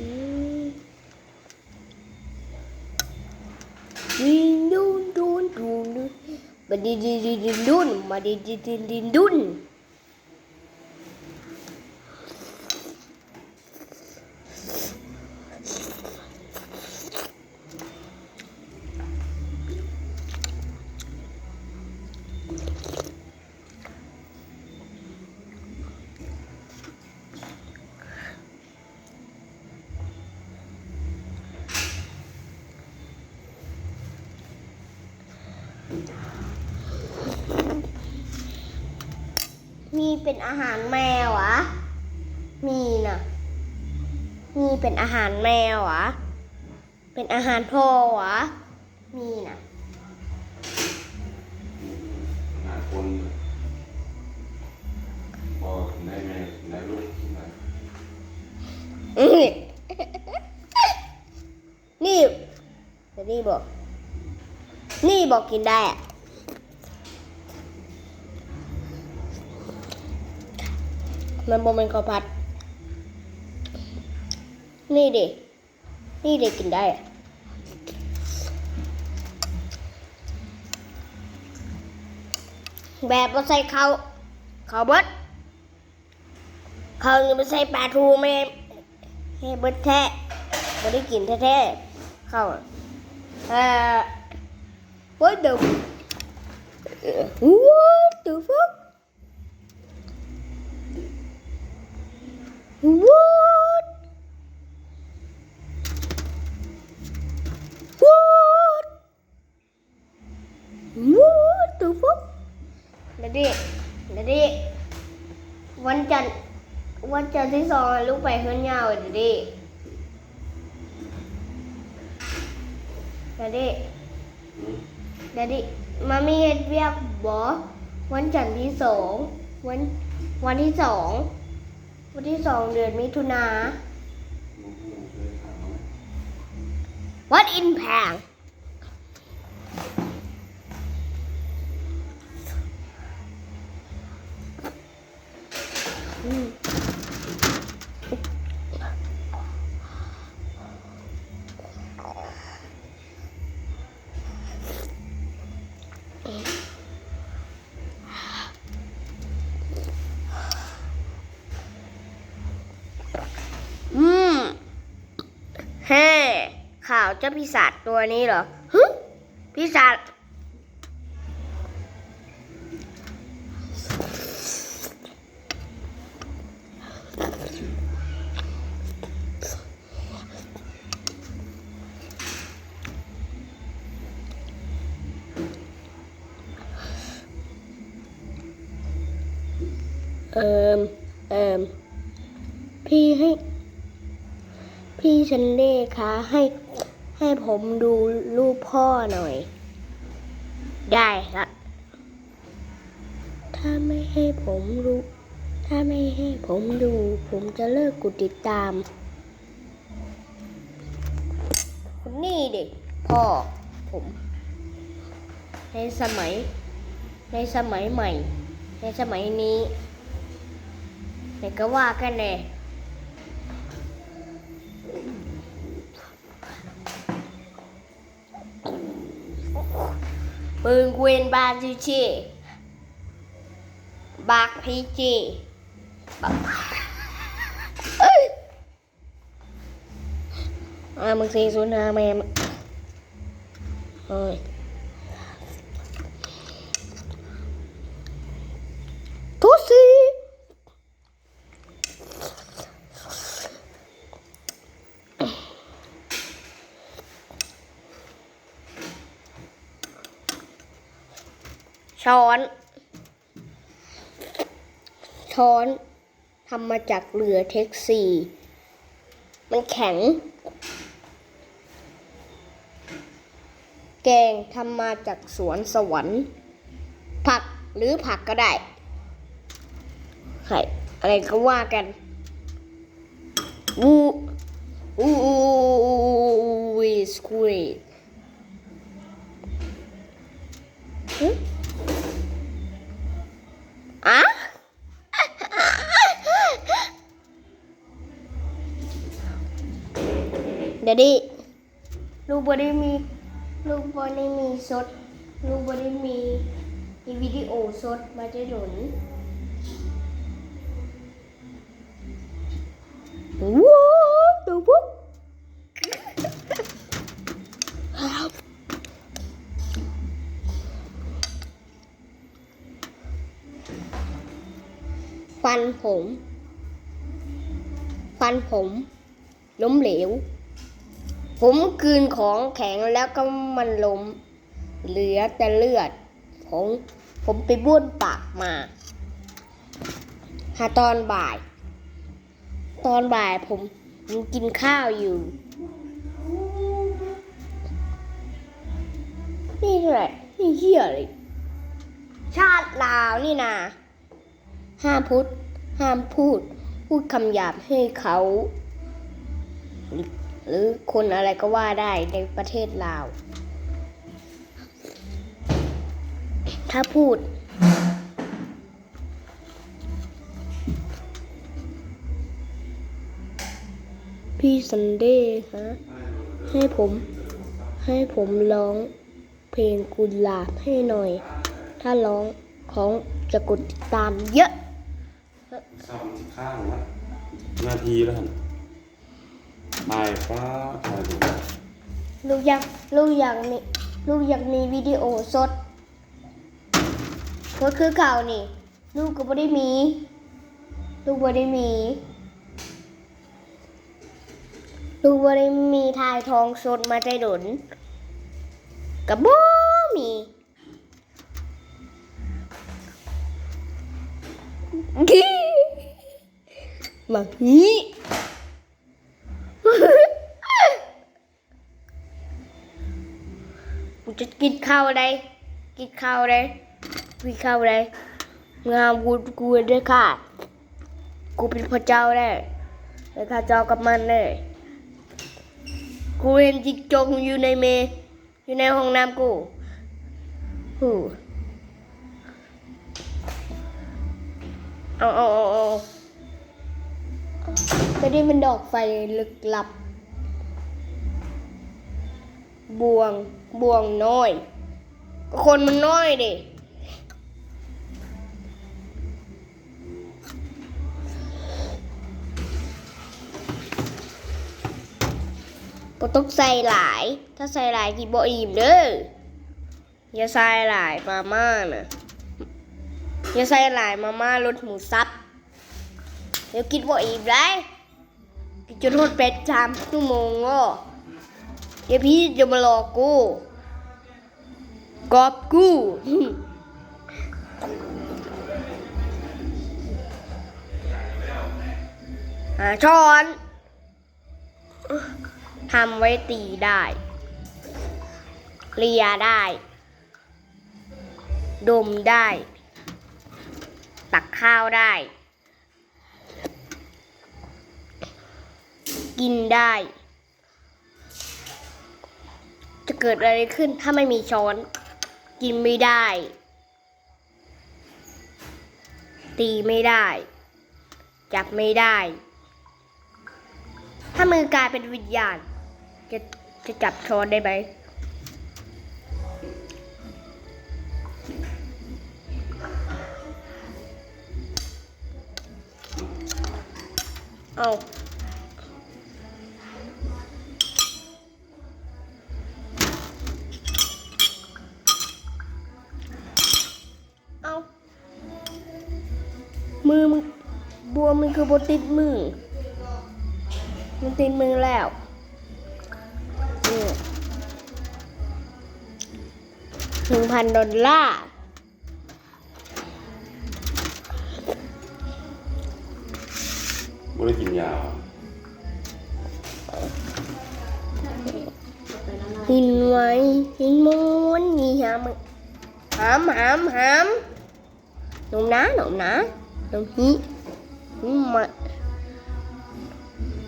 อืมดินดุนดุนดุนดุนมาดิดิดิ มาดิดิดิดินดุนมีเป็นอาหารแมวเหรอะมีนะมีเป็นอาหารแมวเหรอะเป็นอาหารพ่อเหรอมีนะหาคนบอกได้ไหมได้ลูกได้อื้อนี่เดี๋ยวนี่บอก นี่บอกกินได้อะ มันบอเป็นข้าวผัด นี่ดินี่เดิกินได้อะแบบว่าใส่ข้าวข้าวเบิดข้าวนี่มันใส่ปลาทูไม่ให้เบิดแท้ไม่ได้กินแท้ๆข้าวเอ่อ what the what the fuck what what what the fuck เดี๋ยวดิดี๋ยวดิวันจันทร์วันจันทร์ที่สองลูกไปเฮือนยาวเดี๋ยวดิดี๋ยวดิดิมามีเฮ็ดเวียกบ่วันจันทร์ที่สองวันวันที่สอง วันที่สองเดือนมิถุนาวัดอินแอืมเฮ้ข่าวเจ้าปีศาจตัวนี้เหรอฮึปีศาจเอิมเอิม พี่ให้ พี่ชันเล่คะให้ให้ผมดูรูปพ่อหน่อย ได้ครับถ้าไม่ให้ผมดูถ้าไม่ให้ผมดู ผมจะเลิกกดติดตามคนนี่ดิพ่อผม ในสมัย ในสมัยใหม่ ในสมัยนี้ไหนก็ว่ากันแน่ ปืนเวนบาจิชีบากพีจีบักเอ้ยอ่ามึงสี่ศูนย์ห้าแม่มึงเฮ้ยทุสี ช้อน ช้อนทำมาจากเรือเท็กซี่ มันแข็ง แกงทำมาจากสวนสวรรค์ ผักหรือผักก็ได้ใช่อะไรก็ว่ากันวูวูวิสคุย อะเดี๋ยวดิลูกบอได้มีลูกบอได้มีสด ลูกบอได้มีมีวิดีโอสดมาจะหนุนว้าวดูปุ๊บ ฟันผม ฟันผม ล้มเหลว ผมกืนของแข็งแล้วก็มันล้ม เหลือแต่เลือด ผม ผมไปบ้วนปากมาหาตอนบ่าย ตอนบ่ายผมผมกินข้าวอยู่ นี่แหละนี่เหี้ยเลยชาติลาวนี่นา ห้ามพูดห้ามพูด พูดคำหยาบให้เขา หรือคนอะไรก็ว่าได้ในประเทศลาว ถ้าพูด พี่ซันเดย์ฮะให้ผม ให้ผมร้องเพลงกุหลาบให้หน่อย ถ้าร้องของจะกดติดตามเยอะ สามสิบข้างละนาทีแล้วหันถ่ายฟ้าถ่ายดูลูกอยากลูกอยากมีลูกอยากมีวิดีโอสดก็คือเก่านี่ ลูกก็ไม่ได้มี ลูกไม่ได้มี ลูกไม่ได้มีทายทองสดมาใจดนกับบ่มี มาฮีกูจะกินข้าวอะไรกินข้าวอะไรกินข้าวอะไรงามกูกูได้ค่ะกูเป็นพระเจ้าได้ได้ข้าเจ้ากับมันได้กูเห็นจิกจกอยู่ในเมอยู่ในห้องน้ำกูหูเอาเอาเอา เอาก็ได้มันดอกไฟลึกลับ บวงบวงน้อย คนมันน้อยดิก็ต้องใส่หลาย ถ้าใส่หลายกินบ่อิ่มเด้อ อย่าใส่หลายมาม่านะอย่าใส่หลายมาม่ารสหมูสับ เดี๋ยวกินบ่อิ่มได้ กินจนทดเป็ดชามชั่วโมงก็เดี๋ยวพี่จะมาหลอกกูกอบกูหาช้อนทำไว้ตีได้ เลียได้ ดมได้ ตักข้าวได้ กินได้ จะเกิดอะไรขึ้นถ้าไม่มีช้อน กินไม่ได้ ตีไม่ได้ จับไม่ได้ ถ้ามือกลายเป็นวิญญาณ จะจะจับช้อนได้ไหมเอาเอา คือบติดมือมันติดมือแล้วนี่หนึ่งพันดอลลาร์ไม่ได้กินยาหินไว้หินมูนนี่หามหามหามหามหนุ่มนะหนุ่มนะหนุ่มฮีนี่ มา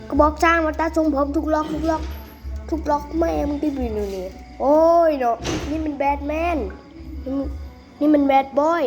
ก็บอกจ้างมาตาทรงผมทุกล็อกทุกล็อก ทุกล็อกแม่มึงที่บินอยู่นี่ โอ้ยเนาะนี่มันแบทแมน นี่มันนี่มันแบทบอย